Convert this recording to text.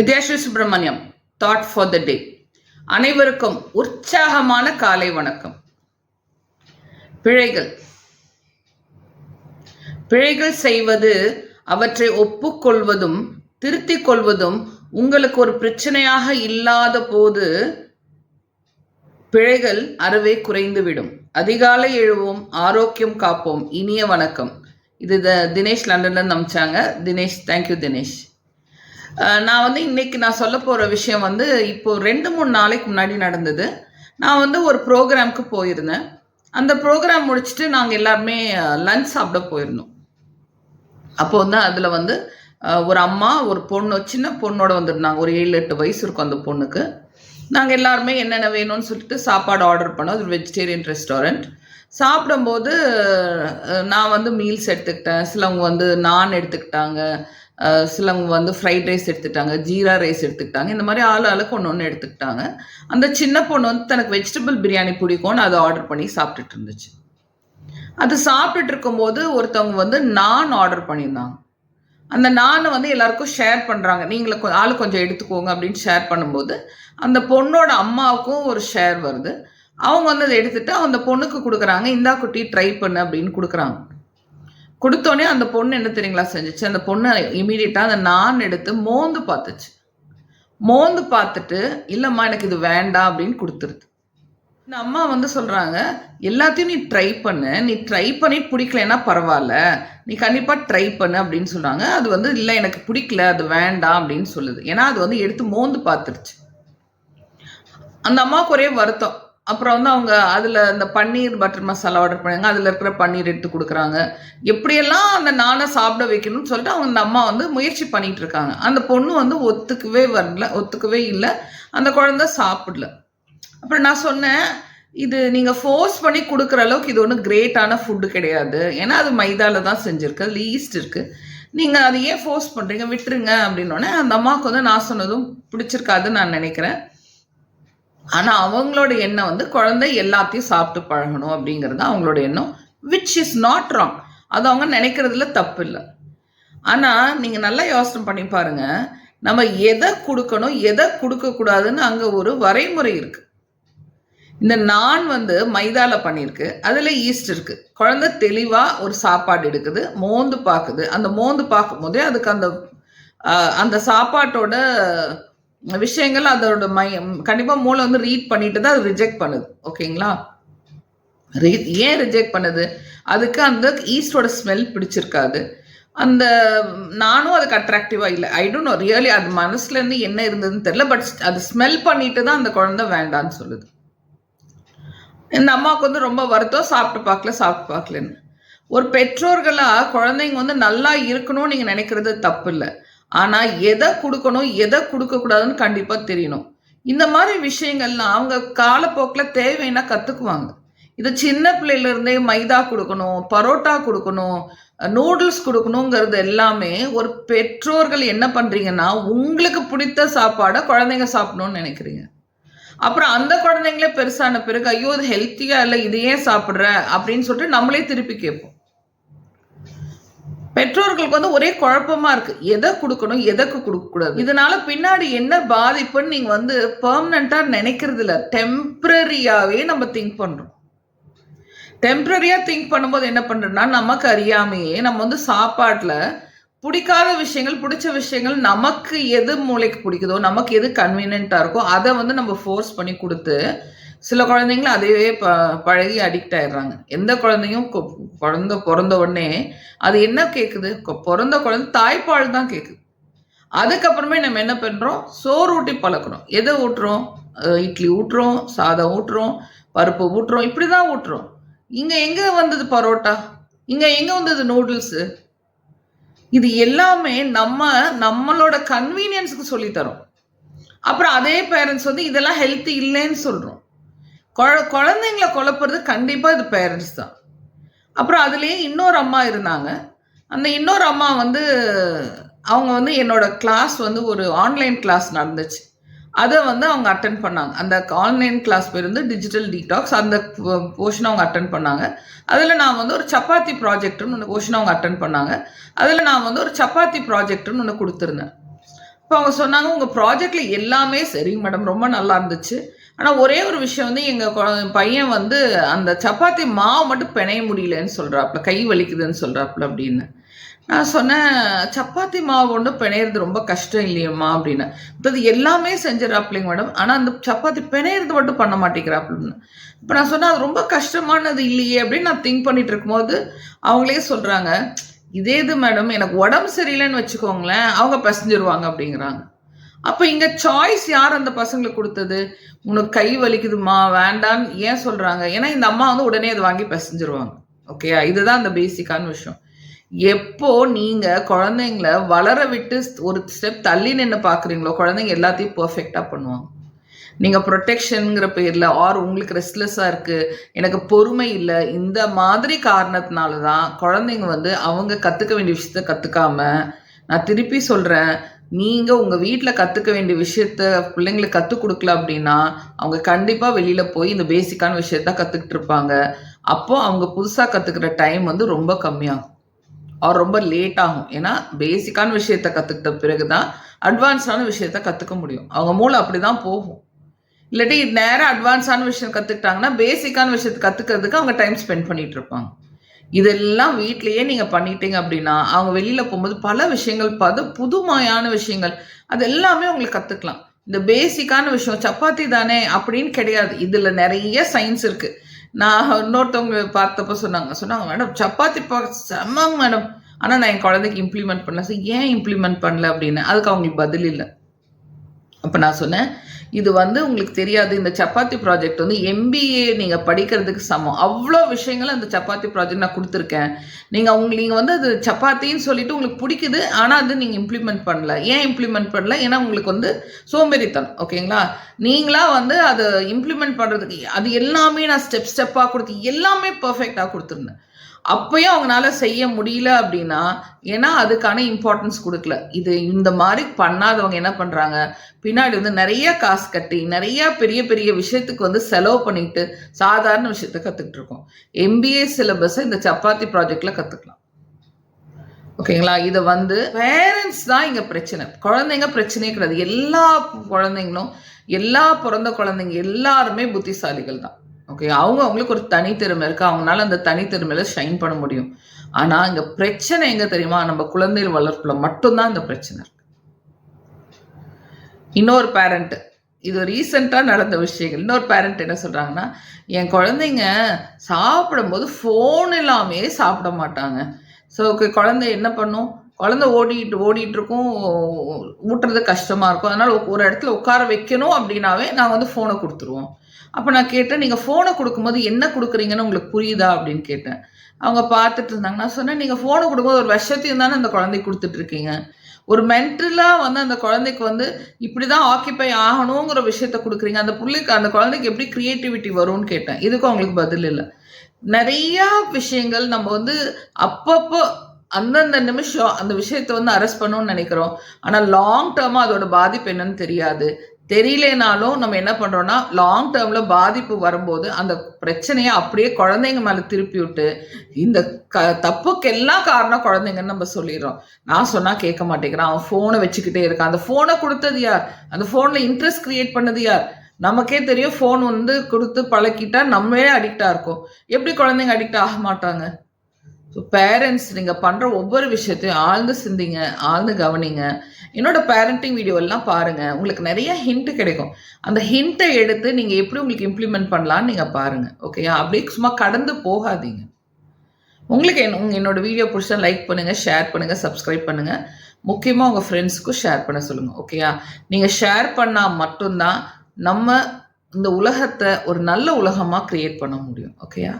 Vidyashree Subramaniam thought for the day அனைவருக்கும் உற்சாகமான காலை வணக்கம். பிழைகள். பிழைகள் செய்வது அவற்றை ஒப்புக்கொள்வதும் திருத்திக் கொள்வதும் உங்களுக்கு ஒரு பிரச்சனையாக இல்லாத போது பிழைகள் அறவே குறைந்துவிடும். அதிகாலை எழுவோம் ஆரோக்கியம் காப்போம். இனிய வணக்கம். இது த- தினேஷ் லண்டன்ல நம்பிச்சாங்க தினேஷ் தேங்க்யூ தினேஷ். நான் வந்து இன்னைக்கு நான் சொல்ல போகிற விஷயம் வந்து இப்போ ரெண்டு மூணு நாளைக்கு முன்னாடி நடந்தது. நான் வந்து ஒரு ப்ரோக்ராம்க்கு போயிருந்தேன். அந்த ப்ரோக்ராம் முடிச்சுட்டு நாங்கள் எல்லாருமே லஞ்ச் சாப்பிட போயிருந்தோம். அப்போ வந்து அதில் வந்து ஒரு அம்மா ஒரு பொண்ணு சின்ன பொண்ணோட வந்திருந்தாங்க. ஒரு ஏழு எட்டு வயசு இருக்கும் அந்த பொண்ணுக்கு. நாங்கள் எல்லாருமே என்னென்ன வேணும்னு சொல்லிட்டு சாப்பாடு ஆர்டர் பண்ணோம். அது வெஜிடேரியன் ரெஸ்டாரண்ட் சாப்பிடும்போது நான் வந்து மீல்ஸ் எடுத்துக்கிட்டேன். சிலவங்க வந்து நான் எடுத்துக்கிட்டாங்க. சிலவங்க வந்து ஃப்ரைட் ரைஸ் எடுத்துக்கிட்டாங்க ஜீரா ரைஸ் எடுத்துக்கிட்டாங்க. இந்த மாதிரி ஆள் ஆளுக்கு ஒன்று ஒன்று எடுத்துக்கிட்டாங்க. அந்த சின்ன பொண்ணு வந்து தனக்கு வெஜிடபிள் பிரியாணி பிடிக்கும்னு அதை ஆர்டர் பண்ணி சாப்பிட்டுட்டு இருந்துச்சு. அது சாப்பிட்டுட்டு இருக்கும்போது ஒருத்தவங்க வந்து நான் ஆர்டர் பண்ணியிருந்தாங்க. அந்த நானை வந்து எல்லாருக்கும் ஷேர் பண்ணுறாங்க நீங்களும் ஆள் கொஞ்சம் எடுத்துக்கோங்க அப்படின்னு ஷேர் பண்ணும்போது அந்த பொண்ணோட அம்மாவுக்கும் ஒரு ஷேர் வருது. அவங்க வந்து அதை எடுத்துட்டு அந்த பொண்ணுக்கு கொடுக்குறாங்க இந்தா குட்டி ட்ரை பண்ணு அப்படின்னு கொடுக்குறாங்க. கொடுத்தோடனே அந்த பொண்ணு என்ன தெரியுங்களா செஞ்சுச்சு? அந்த பொண்ணு இமீடியட்டாக அந்த நான் எடுத்து மோந்து பார்த்துச்சு. மோந்து பார்த்துட்டு இல்லைம்மா எனக்கு இது வேண்டாம் அப்படின்னு கொடுத்துருது. இந்த அம்மா வந்து சொல்கிறாங்க எல்லாத்தையும் நீ ட்ரை பண்ணு. நீ ட்ரை பண்ணி பிடிக்கலன்னா பரவாயில்ல. நீ கண்டிப்பாக ட்ரை பண்ணு அப்படின்னு சொல்கிறாங்க அது வந்து இல்லை எனக்கு பிடிக்கல. அது வேண்டாம் அப்படின்னு சொல்லுது. ஏன்னா அது வந்து எடுத்து மோந்து பார்த்துருச்சு. அந்த அம்மாவுக்கு ஒரே வருத்தம். அப்புறம் வந்து அவங்க அதில் அந்த பன்னீர் பட்டர் மசாலா ஆர்டர் பண்ணாங்க. அதில் இருக்கிற பன்னீர் எடுத்து கொடுக்குறாங்க. எப்படியெல்லாம் அந்த நானை சாப்பிட வைக்கணும்னு சொல்லிட்டு அவங்க அந்த அம்மா வந்து முயற்சி பண்ணிட்டு இருக்காங்க. அந்த பொண்ணு வந்து ஒத்துக்கவே வரல ஒத்துக்கவே இல்லை. அந்த குழந்தை சாப்பிடல. அப்புறம் நான் சொன்னேன் இது நீங்கள் ஃபோர்ஸ் பண்ணி கொடுக்குற அளவுக்கு இது ஒன்றும் கிரேட்டான ஃபுட்டு கிடையாது. ஏன்னா அது மைதாவில் தான் செஞ்சுருக்கு அதில் ஈஸ்ட் இருக்குது நீங்கள் அதை ஏன் ஃபோர்ஸ் பண்ணுறீங்க விட்டுருங்க அப்படின்னோடனே அந்த அம்மாவுக்கு வந்து நான் சொன்னதும் பிடிச்சிருக்காதுன்னு நான் நினைக்கிறேன். ஆனால் அவங்களோட எண்ணம் வந்து குழந்தை எல்லாத்தையும் சாப்பிட்டு பழகணும் அப்படிங்கிறது தான் அவங்களோட எண்ணம் விச் இஸ் நாட் ராங் அது அவங்க நினைக்கிறதுல தப்பு இல்லை. ஆனால் நீங்கள் நல்லா யோசனை பண்ணி பாருங்க. நம்ம எதை கொடுக்கணும் எதை கொடுக்கக்கூடாதுன்னு அங்கே ஒரு வரைமுறை இருக்கு. இந்த நான் வந்து மைதால பண்ணியிருக்கு அதில் ஈஸ்ட் இருக்கு. குழந்தை தெளிவாக ஒரு சாப்பாடு எடுக்குது மோந்து பார்க்குது அந்த மோந்து பார்க்கும்போதே அதுக்கு அந்த அந்த சாப்பாட்டோட விஷயங்கள் அதோட மை கண்டிப்பாக மூளை வந்து ரீட் பண்ணிட்டு தான் அது ரிஜெக்ட் பண்ணுது. ஓகேங்களா? ஏன் ரிஜெக்ட் பண்ணுது? அதுக்கு அந்த ஈஸ்டோட ஸ்மெல் பிடிச்சிருக்காது. அந்த நானும் அதுக்கு அட்ராக்டிவாக இல்லை. ஐ டோன்ட் நோ ரியலி அது மனசுலேருந்து என்ன இருந்ததுன்னு தெரியல பட் அது ஸ்மெல் பண்ணிட்டு தான் அந்த குழந்தை வேண்டான்னு சொல்லுது. இந்த அம்மாவுக்கு வந்து ரொம்ப வருத்தம் சாப்பிட்டு பார்க்கல சாப்பிட்டு பார்க்கலன்னு. ஒரு பெற்றோர்களாக குழந்தைங்க வந்து நல்லா இருக்கணும்னு நீங்கள் நினைக்கிறது தப்பு இல்லை. ஆனால் எதை கொடுக்கணும் எதை கொடுக்கக்கூடாதுன்னு கண்டிப்பாக தெரியணும். இந்த மாதிரி விஷயங்கள்லாம் அவங்க காலப்போக்கில் தேவைன்னா கற்றுக்குவாங்க இது சின்ன பிள்ளையிலேருந்தே மைதா கொடுக்கணும் பரோட்டா கொடுக்கணும் நூடுல்ஸ் கொடுக்கணுங்கிறது எல்லாமே ஒரு பெற்றோர்கள் என்ன பண்ணுறீங்கன்னா உங்களுக்கு பிடித்த சாப்பாடை குழந்தைங்க சாப்பிடணும்னு நினைக்கிறீங்க. அப்புறம் அந்த குழந்தைங்களே பெருசான பிறகு ஐயோ இது ஹெல்த்தியாக இல்லை இது ஏன் சாப்பிட்ற? அப்படின்னு சொல்லிட்டு நம்மளே திருப்பி கேட்போம். பெற்றோர்களுக்கு வந்து ஒரே குழப்பமா இருக்கு. எதை கொடுக்கணும் எதற்கு கொடுக்கக்கூடாது? இதனால பின்னாடி என்ன பாதிப்புன்னு நீங்க வந்து பெர்மனண்டா நினைக்கிறது இல்ல டெம்பரரியாவே நம்ம திங்க் பண்றோம். டெம்பரரியா திங்க் பண்ணும்போது என்ன பண்றோம்னா நமக்கு அறியாமையே நம்ம வந்து சாப்பாட்டுல பிடிக்காத விஷயங்கள் பிடிச்ச விஷயங்கள் நமக்கு எது மூளைக்கு பிடிக்குதோ நமக்கு எது கன்வீனியன்ட்டாக இருக்கோ அதை வந்து நம்ம ஃபோர்ஸ் பண்ணி கொடுத்து சில குழந்தைங்களும் அதையே ப பழகி அடிக்ட் ஆயிடுறாங்க. எந்த குழந்தையும் கொ- பிறந்த உடனே அது என்ன கேட்குது கொ- பிறந்த குழந்தை தாய்ப்பால் தான் கேட்குது அதுக்கப்புறமே நம்ம என்ன பண்ணுறோம் சோறு ஊட்டி பழக்கிறோம் எதை ஊட்டுறோம்? இட்லி ஊட்டுறோம் சாதம் ஊட்டுறோம் பருப்பு ஊட்டுறோம் இப்படி தான் ஊட்டுறோம். இங்கே எங்கே வந்தது பரோட்டா? இங்கே எங்கே வந்தது நூடுல்ஸு? இது எல்லாமே நம்ம நம்மளோட கன்வீனியன்ஸுக்கு சொல்லித்தரோம் அப்புறம் அதே பேரண்ட்ஸ் வந்து இதெல்லாம் ஹெல்த்தி இல்லைன்னு சொல்கிறோம் குழ குழந்தைங்கள குழப்புறது கண்டிப்பாக இது பேரண்ட்ஸ் தான். அப்புறம் அதுலேயே இன்னொரு அம்மா இருந்தாங்க. அந்த இன்னொரு அம்மா வந்து அவங்க வந்து என்னோட கிளாஸ் வந்து ஒரு ஆன்லைன் கிளாஸ் நடந்துச்சு. அதை வந்து அவங்க அட்டன் பண்ணாங்க. அந்த ஆன்லைன் கிளாஸ் பேர் வந்து டிஜிட்டல் டீடாக்ஸ் அந்த போர்ஷன் அவங்க அட்டன் பண்ணாங்க. அதில் நான் வந்து ஒரு சப்பாத்தி ப்ராஜெக்ட்னு ஒன்று போர்ஷன் அவங்க அட்டன் பண்ணாங்க. அதில் நான் வந்து ஒரு சப்பாத்தி ப்ராஜெக்ட்னு ஒன்று கொடுத்துருந்தேன். இப்போ அவங்க சொன்னாங்க உங்கள் ப்ராஜெக்டில் எல்லாமே சரிங்க மேடம் ரொம்ப நல்லா இருந்துச்சு. ஆனால் ஒரே ஒரு விஷயம் வந்து எங்கள் பையன் வந்து அந்த சப்பாத்தி மாவு மட்டும் பிணைய முடியலன்னு சொல்கிறாப்புல கை வலிக்குதுன்னு சொல்கிறாப்புல அப்படின்னு. நான் சொன்னேன் சப்பாத்தி மாவு கொண்டு பிணையிறது ரொம்ப கஷ்டம் இல்லையம்மா அப்படின்னு. அது எல்லாமே செஞ்சிடறாப்லிங்க மேடம் ஆனால் அந்த சப்பாத்தி பிணையிறது மட்டும் பண்ண மாட்டேங்கிறாப்புலன்னு. இப்போ நான் சொன்னேன் அது ரொம்ப கஷ்டமானது இல்லையே அப்படின்னு நான் திங்க் பண்ணிட்டு இருக்கும்போது அவங்களே சொல்கிறாங்க இதே இது மேடம் எனக்கு உடம்பு சரியில்லைன்னு வச்சுக்கோங்களேன் அவங்க பிசைஞ்சிருவாங்க அப்படிங்கிறாங்க. அப்போ இங்கே சாய்ஸ் யார் அந்த பசங்களுக்கு கொடுத்தது? உனக்கு கை வலிக்குதுமா? வேண்டான்னு ஏன் சொல்கிறாங்க ஏன்னா இந்த அம்மா வந்து உடனே அதை வாங்கி பசஞ்சிருவாங்க. ஓகேயா இதுதான் அந்த பேசிக்கான விஷயம். எப்போ நீங்கள் குழந்தைங்கள வளர விட்டு ஒரு ஸ்டெப் தள்ளி நின்று பார்க்குறீங்களோ குழந்தைங்க எல்லாத்தையும் பர்ஃபெக்டாக பண்ணுவாங்க. நீங்கள் ப்ரொடெக்ஷனுங்கிற பேரில் ஆர் உங்களுக்கு ரெஸ்ட்லெஸ்ஸாக இருக்குது எனக்கு பொறுமை இல்லை. இந்த மாதிரி காரணத்தினால தான் குழந்தைங்க வந்து அவங்க கற்றுக்க வேண்டிய விஷயத்த கற்றுக்காம நான் திருப்பி சொல்கிறேன் நீங்கள் உங்கள் வீட்டில் கற்றுக்க வேண்டிய விஷயத்த பிள்ளைங்களுக்கு கற்றுக் கொடுக்கல அப்படின்னா அவங்க கண்டிப்பாக வெளியில் போய் இந்த பேசிக்கான விஷயத்த கற்றுக்கிட்டு இருப்பாங்க. அப்போது அவங்க புதுசாக கற்றுக்கிற டைம் வந்து ரொம்ப கம்மியாகும். அவர் ரொம்ப லேட் ஆகும். ஏன்னா பேசிக்கான விஷயத்த கற்றுக்கிட்ட பிறகு தான் அட்வான்ஸான விஷயத்த கற்றுக்க முடியும். அவங்க மூளை அப்படி தான் போகும். இல்லாட்டி நேராக அட்வான்ஸான விஷயம் கற்றுக்கிட்டாங்கன்னா பேசிக்கான விஷயத்தை கற்றுக்கிறதுக்கு அவங்க டைம் ஸ்பெண்ட் பண்ணிட்டு இருப்பாங்க. இதெல்லாம் வீட்லேயே நீங்கள் பண்ணிட்டீங்க அப்படின்னா அவங்க வெளியில் போகும்போது பல விஷயங்கள் பத புதுமையான விஷயங்கள் அது எல்லாமே உங்களுக்கு கற்றுக்கலாம் இந்த பேசிக்கான விஷயம் சப்பாத்தி தானே அப்படின்னு கிடையாது. இதில் நிறைய சயின்ஸ் இருக்குது நான் இன்னொருத்தவங்க பார்த்தப்ப சொன்னாங்க சொன்னாங்க மேடம் சப்பாத்தி பா செம்மாங்க மேடம். ஆனால் நான் என் குழந்தைக்கு இம்ப்ளிமெண்ட் பண்ணல. சார் ஏன் இம்ப்ளிமெண்ட் பண்ணல? அப்படின்னு. அதுக்கு அவங்களுக்கு பதில் இல்லை. அப்போ நான் சொன்னேன் இது வந்து உங்களுக்கு தெரியாது இந்த சப்பாத்தி ப்ராஜெக்ட் வந்து எம்பிஏ நீங்கள் படிக்கிறதுக்கு சமம். அவ்வளோ விஷயங்கள் அந்த சப்பாத்தி ப்ராஜெக்ட் நான் கொடுத்துருக்கேன். நீங்கள் அவங்க நீங்கள் வந்து அது சப்பாத்தின்னு சொல்லிட்டு உங்களுக்கு பிடிக்குது ஆனால் அது நீங்கள் இம்ப்ளிமெண்ட் பண்ணல. ஏன் இம்ப்ளிமெண்ட் பண்ணல? ஏன்னா உங்களுக்கு வந்து சோம்பேறித்தனம் ஓகேங்களா? நீங்களா வந்து அது இம்ப்ளிமெண்ட் பண்ணுறதுக்கு அது எல்லாமே நான் ஸ்டெப் ஸ்டெப்பாக கொடுத்து எல்லாமே பர்ஃபெக்டாக கொடுத்துருந்தேன். அப்பயும் அவங்களால செய்ய முடியல அப்படின்னா ஏன்னா அதுக்கான இம்பார்ட்டன்ஸ் கொடுக்கல. இது இந்த மாதிரி பண்ணாதவங்க என்ன பண்ணுறாங்க பின்னாடி வந்து நிறைய காசு கட்டி நிறைய பெரிய பெரிய விஷயத்துக்கு வந்து செலவு பண்ணிட்டு சாதாரண விஷயத்த கற்றுக்கிட்டு இருக்கோம். எம்பிஏ சிலபஸை இந்த சப்பாத்தி ப்ராஜெக்டில் கற்றுக்கலாம் ஓகேங்களா இதை வந்து பேரண்ட்ஸ் தான் இங்கே பிரச்சனை. குழந்தைங்க பிரச்சனையே கிடையாது. எல்லா குழந்தைங்களும் எல்லா பிறந்த குழந்தைங்க எல்லாருமே புத்திசாலிகள் தான். ஓகே அவங்க அவங்களுக்கு ஒரு தனித்திறமை இருக்குது அவங்களால அந்த தனித்திறமையில ஷைன் பண்ண முடியும். ஆனால் இங்க பிரச்சனை எங்கே தெரியுமா? நம்ம குழந்தைகள் வளர்ப்பில் மட்டும்தான் இந்த பிரச்சனை இருக்கு. இன்னொரு பேரண்ட் இது ரீசெண்டாக நடந்த விஷயங்கள். இன்னொரு பேரண்ட் என்ன சொல்கிறாங்கன்னா என் குழந்தைங்க சாப்பிடும்போது ஃபோன் இல்லாமே சாப்பிட மாட்டாங்க. ஸோ குழந்தை என்ன பண்ணும்? குழந்தை ஓடிட்டு ஓடிட்டு இருக்கும் ஊட்டுறது கஷ்டமாக இருக்கும். அதனால் ஒரு இடத்துல உட்கார வைக்கணும் அப்படின்னாவே நான் வந்து ஃபோனை கொடுத்துருவோம். அப்போ நான் கேட்டேன் நீங்கள் ஃபோனை கொடுக்கும்போது என்ன கொடுக்குறீங்கன்னு உங்களுக்கு புரியுதா? அப்படின்னு கேட்டேன். அவங்க பார்த்துட்டு இருந்தாங்க. நான் சொன்னேன் நீங்கள் ஃபோனை கொடுக்கும்போது ஒரு விஷத்தையும் தானே அந்த குழந்தைக்கு கொடுத்துட்ருக்கீங்க? ஒரு மென்டலாக வந்து அந்த குழந்தைக்கு வந்து இப்படி தான் ஆக்கியபை ஆகணுங்கிற விஷயத்த கொடுக்குறீங்க. அந்த பிள்ளைக்கு அந்த குழந்தைக்கு எப்படி க்ரியேட்டிவிட்டி வரும்னு கேட்டேன். இதுக்கும் அவங்களுக்கு பதில் இல்லை. நிறையா விஷயங்கள் நம்ம வந்து அப்பப்போ அந்தந்த நிமிஷம் அந்த விஷயத்தை வந்து அரெஸ்ட் பண்ணணும்னு நினைக்கிறோம். ஆனால் லாங் டேர்மாக அதோட பாதிப்பு என்னன்னு தெரியாது. தெரியலனாலும் நம்ம என்ன பண்ணுறோம்னா லாங் டேர்மில் பாதிப்பு வரும்போது அந்த பிரச்சனையை அப்படியே குழந்தைங்க மேலே திருப்பி விட்டு இந்த க தப்புக்கெல்லாம் காரணம் குழந்தைங்கன்னு நம்ம சொல்லிடுறோம். நான் சொன்னால் கேட்க மாட்டேங்கிறான். அவன் ஃபோனை வச்சுக்கிட்டே இருக்கான். அந்த ஃபோனை கொடுத்தது யார்? அந்த ஃபோனில் இன்ட்ரெஸ்ட் க்ரியேட் பண்ணது யார்? நமக்கே தெரியும் ஃபோன் வந்து கொடுத்து பழக்கிட்டா நம்மளே அடிக்டாக இருக்கும். எப்படி குழந்தைங்க அடிக்ட் ஆக மாட்டாங்க? ஸோ பேரண்ட்ஸ் நீங்கள் பண்ணுற ஒவ்வொரு விஷயத்தையும் ஆழ்ந்து சிந்திங்க ஆழ்ந்து கவனிங்க. என்னோட பேரண்டிங் வீடியோவெல்லாம் பாருங்கள் உங்களுக்கு நிறைய ஹிண்ட்டு கிடைக்கும். அந்த ஹிண்ட்டை எடுத்து நீங்கள் எப்படி உங்களுக்கு இம்ப்ளிமெண்ட் பண்ணலான்னு நீங்கள் பாருங்கள் ஓகேயா அப்படியே சும்மா கடந்து போகாதீங்க. உங்களுக்கு என் உங்கள் என்னோட வீடியோ பிடிச்சா லைக் பண்ணுங்கள் ஷேர் பண்ணுங்கள் சப்ஸ்கிரைப் பண்ணுங்கள் முக்கியமாக உங்கள் ஃப்ரெண்ட்ஸுக்கும் ஷேர் பண்ண சொல்லுங்கள் ஓகேயா நீங்கள் ஷேர் பண்ணால் மட்டும்தான் நம்ம இந்த உலகத்தை ஒரு நல்ல உலகமாக க்ரியேட் பண்ண முடியும். ஓகேயா